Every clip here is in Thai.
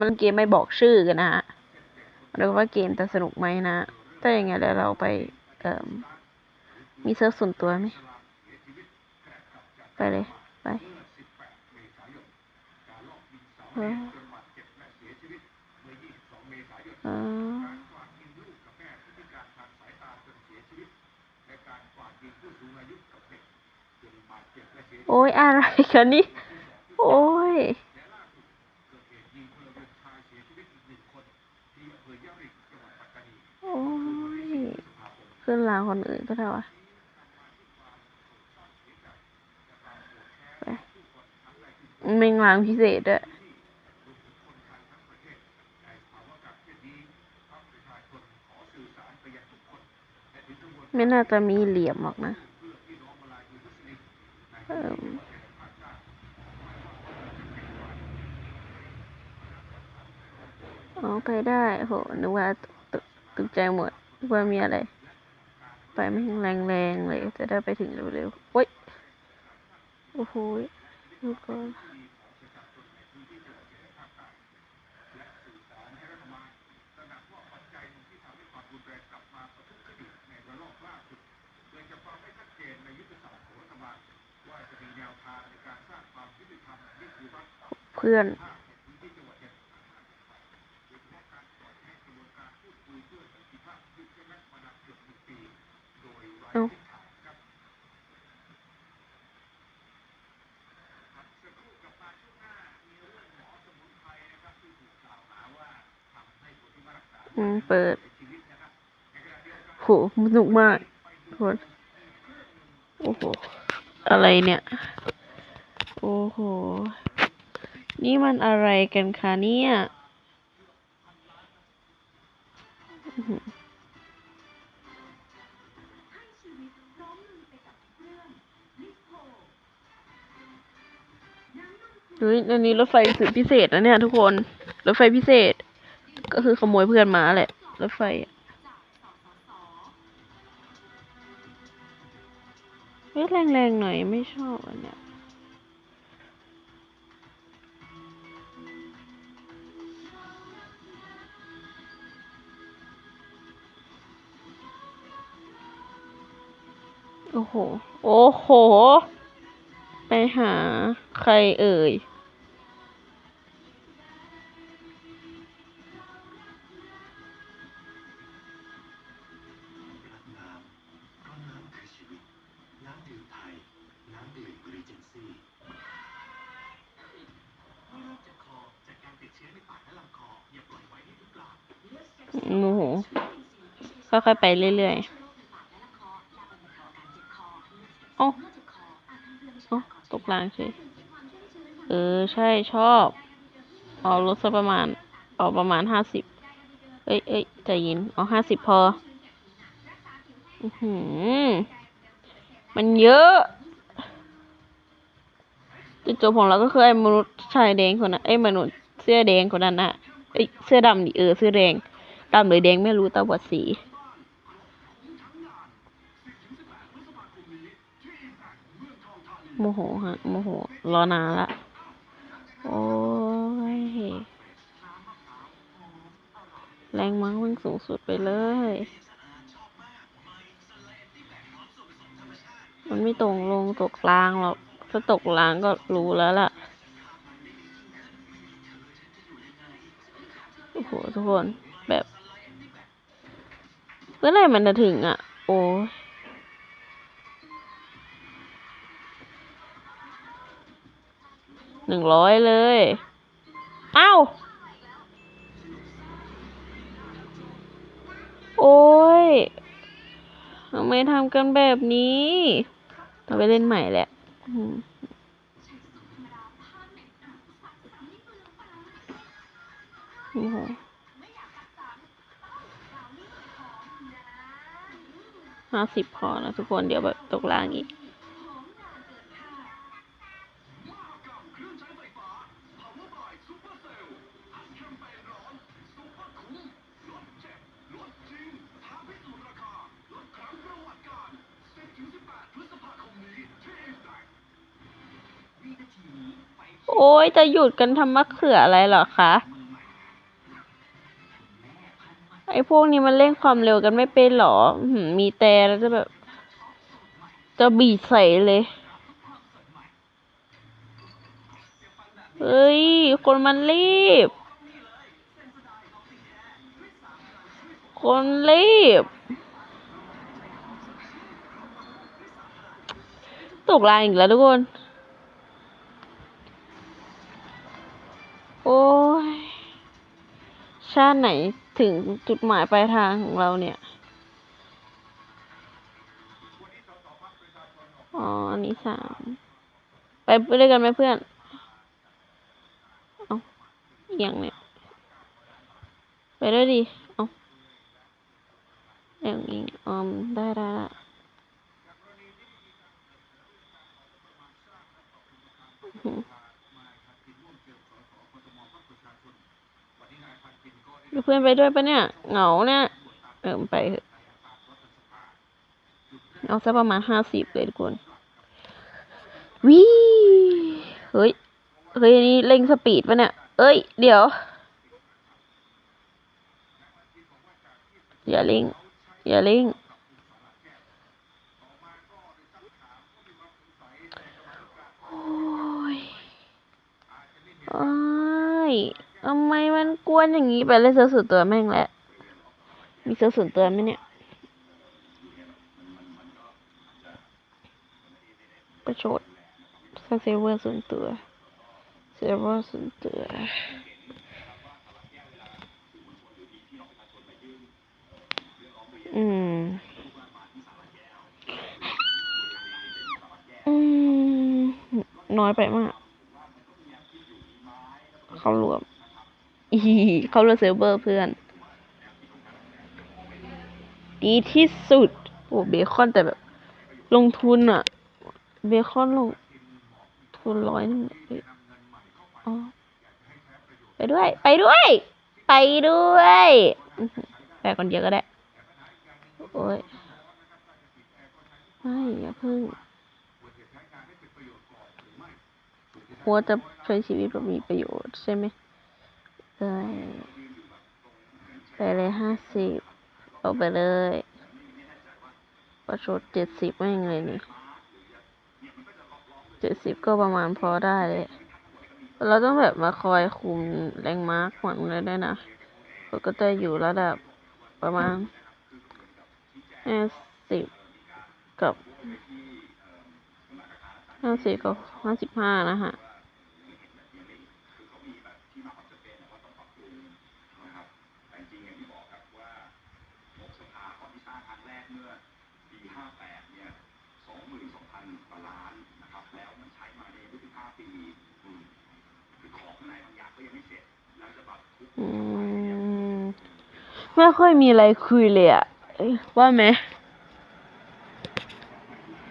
มันเกมไม่บอกชื่อกันนะฮะมาดูว่าเกมจะสนุกไหมนะ ถ้าอย่างไงแล้วเราไปเอ่อมีเซิร์ฟส่วนตัวไหม ไปเลย ไปออเออโอ้ยอะไรกันนี่ โอ้ย โอ้ย ขึ้นรางคนอื่นก็ได้วะไปมันเป็นรางพิเศษด้วยไม่น่าจะมีเหลี่ยมหรอกนะ อ๋อไปได้ โหนึกว่าตกตกใจหมดว่ามีอะไร ไปไม่แรงแรงๆเลย จะได้ไปถึงเร็วๆโอ้ย โอ้โหดูก่อนเพื่อน เอาอืมเปิดโหสนุกมากทุกคนโอ้โห อะไรเนี่ย โอ้โห นี่มันอะไรกันคะเนี่ย เฮ้ยอันนี้รถไฟสุดพิเศษนะเนี่ยทุกคน รถไฟพิเศษ ก็คือขโมยเพื่อนมาแหละ รถไฟอะเฮ้ยแรงๆหน่อยไม่ชอบอันเนี้ยโอ้โห โอ้โห ไปหาใครเอ่ย ค่อยๆไปเรื่อยๆเอ้าเอ้ตกรางเฉยเออ ใช่ชอบ เอาลดสักประมาณ เอาประมาณห้าสิบเอ้ยเอ้ยใจเย็น เอาห้าสิบพอ อือหือ มันเยอะจุดจบของเราก็คือไอ้มนุษย์ชายแดงคนนั้นไอ้มนุษย์เสื้อแดงคนนั้นน่ะเอ้ยเสื้อดำดิเออเสื้อแดงดำหรือแดงไม่รู้ตาบอดสี โมโหฮะโมโห รอนานละ โอ้ย แรงมั้งมันสูงสุดไปเลย มันไม่ตรงลงตกรางหรอก ถ้าตกรางก็รู้แล้วล่ะ โอ้โห ทุกคน แบบเมื่อไหร่มันจะถึงอะ โอ้ย หนึ่งร้อยเลยอ้าวโอ้ยทำไมทำกันแบบนี้ต้องไปเล่นใหม่แหละโอ้โหห้าสิบพอนะทุกคนเดี๋ยวแบบตกล่างอีก โอ้ยจะหยุดกันทำมะเขืออะไรเหรอคะไอ้พวกนี้มันเร่งความเร็วกันไม่เป็นหรอ มีแต่แล้วจะแบบ จะบีดใส่เลย เฮ้ย คนมันรีบ คนรีบ ตกรางอีกแล้วทุกคน ชาติไหนถึงจุดหมายปลายทางของเราเนี่ย อ๋อ อันนี้สาม ไปด้วยกันไหมเพื่อน เอาอย่างเนี่ย ไปด้วยดิเอาอย่างนี้อืมได้ได้ได้อื้อ หือเพื่อนไปด้วยปะเนี่ย เหงาเนี่ยเออไปเถอะเอาสักประมาณห้าสิบเลยทุกคนวิเฮ้ย เฮ้ยนนี่เร่งสปีดปะเนี่ย เอ้ย เดี๋ยว อย่าเร่ง อย่าเร่ง โอ้ยโอ้ย ทำไมมันกวนอย่างนี้ไปเลยเสือส่วนตัวแม่งแหละ มีเสือส่วนตัวไหมเนี่ยประชดสร้างเซิร์ฟเวอร์ส่วนตัวเซิร์ฟเวอร์ส่วนตัวอืม อืม น้อยไปมาก เขารวม เข้ารวมเซิร์ฟเวอร์เพื่อน ดีที่สุด โอ้เบคอนแต่แบบ ลงทุนอะเบคอนลง ทุนร้อยนึงอ๋อไปด้วย ไปด้วย ไปด้วยอื้อหือไปคนเดียวก็ได้ โอ้ยไม่อย่าเพิ่งหัวจะใช้ชีวิตแบบมีประโยชน์ใช่ไหม เอ้ยไปเลยห้าสิบเอาไปเลย ประชดเจ็ดสิบไม่งเลยนี่เจ็ดสิบก็ประมาณพอได้เลย เราต้องแบบมาคอยคุมแรงมาร์กหวังเลยด้นะเราก็จะอยู่ระดับประมาณห้าสิบกับห้าสิบกับห้าสิบห้านะฮะ อืม ไม่ค่อยมีอะไรคุยเลยอะว่าไหม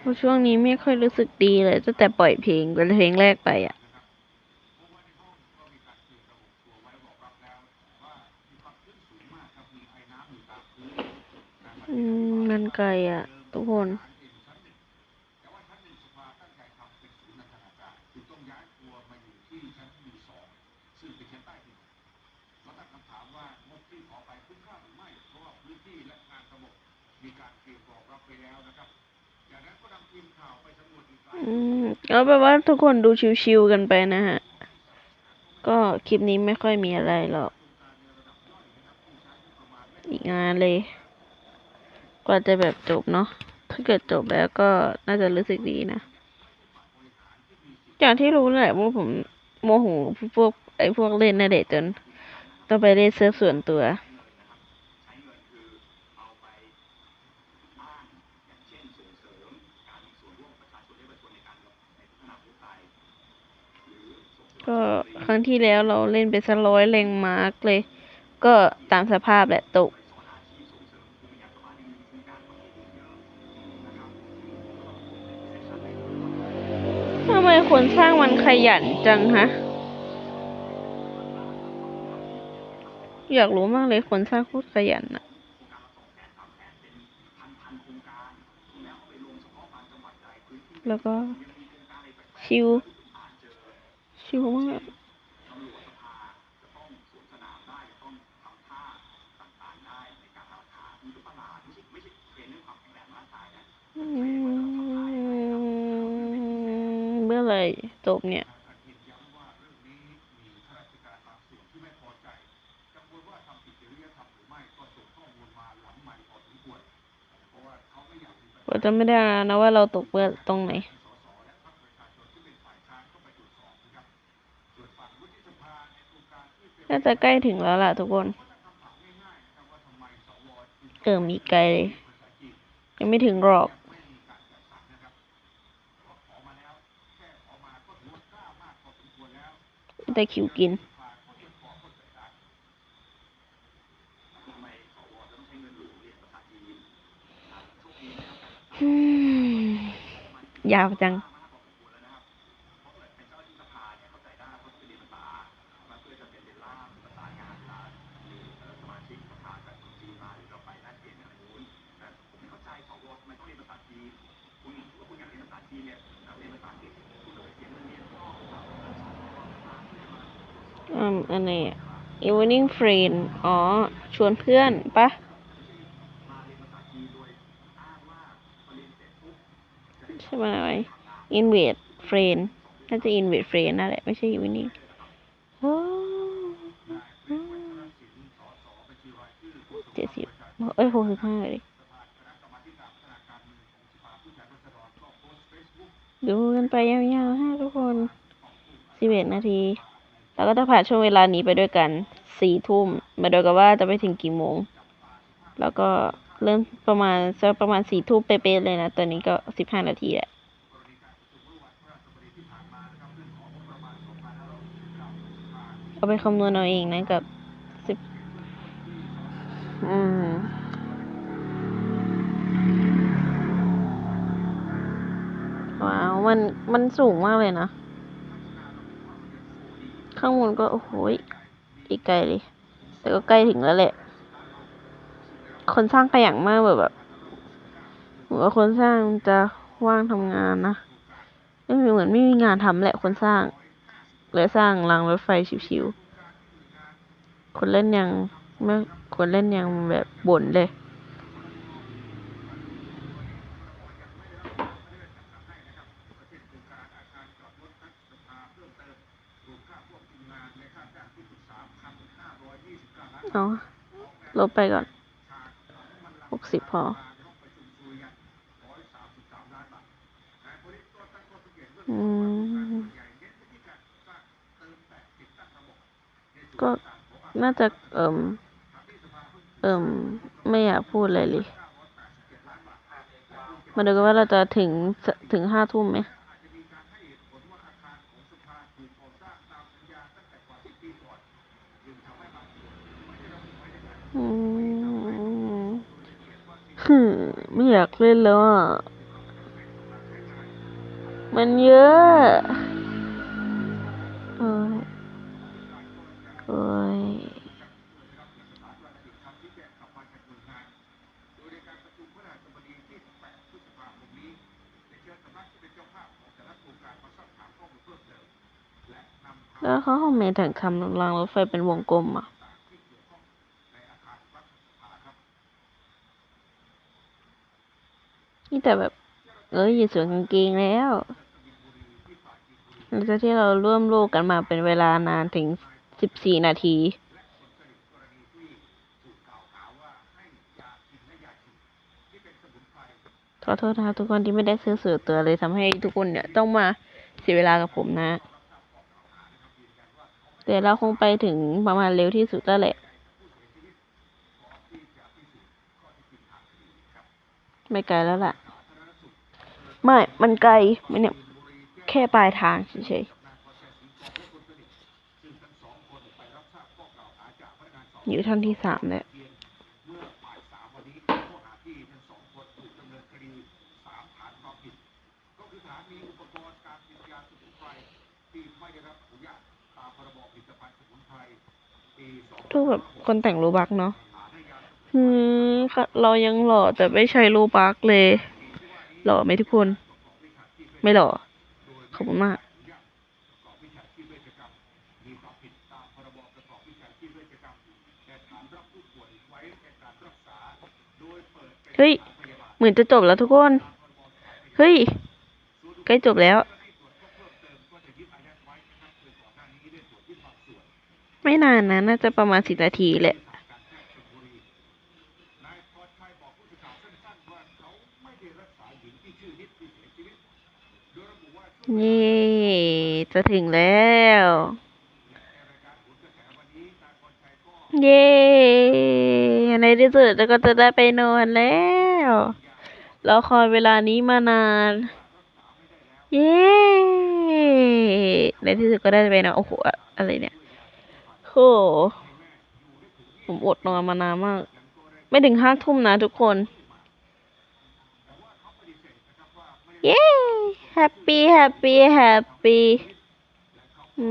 เราช่วงนี้ไม่ค่อยรู้สึกดีเลยตั้งแต่ปล่อยเพลงเป็นเพลงแรกไปอะมมันไกลอะทุกคน อืมเอาแบบว่าทุกคนดูชิวๆกันไปนะฮะ ก็คลิปนี้ไม่ค่อยมีอะไรหรอก อีกงานเลย กว่าจะแบบจบเนาะ ถ้าเกิดจบแล้วก็น่าจะรู้สึกดีนะ อย่างที่รู้แหละว่าผมโมโหพวกไอ้พวกเล่นนะเด็ดจน ต้องไปเล่นเซิร์ฟส่วนตัว ก็ครั้งที่แล้วเราเล่นไปสักร้อยแรงมาร์กเลย ก็ตามสภาพแหละตก ทำไมคนสร้างมันขยันจังฮะ อยากรู้มากเลยคนสร้างโคตรขยันอะแล้วก็ชิว ชิวมากเมื่อไรจบเนี่ยก็จะไม่ได้นะว่าเราตกเบอร์ตรงไหน น่าจะใกล้ถึงแล้วล่ะทุกคน เออมีไกลเลยยังไม่ถึงหรอกแต่คิวกิน ยาวจัง อืมอันไหนอะ evening friend อ๋อ ชวนเพื่อนปะใช่ไหม invite friend น่าจะ invite friend นั่นแหละ ไม่ใช่ evening โอ้เจ็ดสิบเอ้ยหกสิบห้าเลยดูกันไปยาวๆฮะทุกคนสิบเอ็ดนาที แล้วก็จะผ่านช่วงเวลานี้ไปด้วยกันสี่ทุ่ม มาดูกันว่าจะไปถึงกี่โมง แล้วก็เริ่มประมาณสักประมาณสี่ทุ่มเป๊ะๆเลยนะ ตอนนี้ก็สิบห้านาทีแหละ เอาไปคำนวณเอาเองนะกับสิบอืมว้าว มัน มันสูงมากเลยนะ ข้างบนก็โอ้โหอีกไกลเลย แต่ก็ใกล้ถึงแล้วแหละ คนสร้างขยันมากแบบแบบหมือนว่าคนสร้างจะว่างทำงานนะไม่มีเหมือนไม่มีงานทำแหละคนสร้างเลยสร้างรางรถไฟชิวๆคนเล่นยังไม่คนเล่นยังแบบบ่นเลย เอาลบ ไปก่อนหกสิบพออืมก็น่าจะเอิ่มเอิ่มไม่อยากพูดอะไรเลยมาดูกันว่าเราจะถึงถึงห้าทุ่มไหม ฮึมไม่อยากเล่นแล้วอะ มันเยอะโอ้ยโอ้ยแล้วเขาทำไมถึงทำรางรถไฟเป็นวงกลมอะ แต่แบบ เอ้ยอย่าสวมกางเกงแล้วหลังจากที่เราร่วมโลกกันมาเป็นเวลานานถึงสิบสี่นาทีขอโทษนะครับทุกคนที่ไม่ได้ซื้อสื่อตัวเลยทำให้ทุกคนเนี่ยต้องมาเสียเวลากับผมนะ แต่เราคงไปถึงประมาณเร็วที่สุดแล้วแหละ ไม่ไกลแล้วล่ะ ไม่ มันไกลมันเนี่ย แค่ปลายทางเฉยๆอยู่ท่านที่สามแล้วทุกแบบคนแต่งรูบักเนาะ อืม เรายังหล่อแต่ไม่ใช่รูบักเลย หล่อไหมทุกคน ไม่หล่อ ขอบคุณมากเฮ้ยเหมือนจะจบแล้วทุกคน เฮ้ย ใกล้จบแล้ว ไม่นานนะ น่าจะประมาณสิบนาทีแหละ เย่จะถึงแล้ว เย่ในที่สุดเราก็จะได้ไปนอนแล้วรอคอยเวลานี้มานาน เย้ในที่สุดก็ได้ไปนอนโอ้โหอะอะไรเนี่ยโหผมอดนอนมานานมาก ไม่ถึงห้าทุ่มนะทุกคน เย้แฮปปี้แฮปปี้แฮปปี้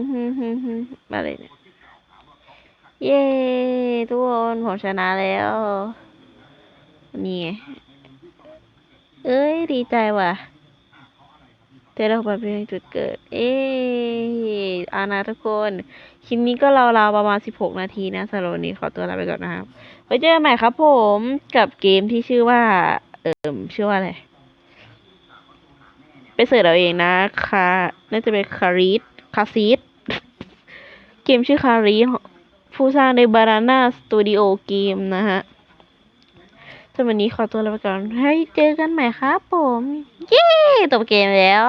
มฮึมฮึมฮึมอะไรเนี่ยเย้ทุกคนผมชนะแล้วนี่เอ้ย ดีใจว่ะเจอเราไปเป็นจุดเกิด เอ้ยอานะทุกคนคลิปนี้ก็ราวๆประมาณ 16 นาทีนะสำหรับวันนี้ขอตัวลาไปก่อนนะครับไว้เจอกันใหม่ครับผมกับเกมที่ชื่อว่า เอิมชื่อว่าอะไร ไปเสิร์ชเอาเองนะค่ะน่าจะเป็นคาริสคาซีดเกมชื่อคาริสผู้สร้างในบาราน่าสตูดิโอเกมนะฮะสำหรับวันนี้ขอตัวลาไปก่อน ให้เจอกันใหม่ครับผม เย้จบเกมแล้ว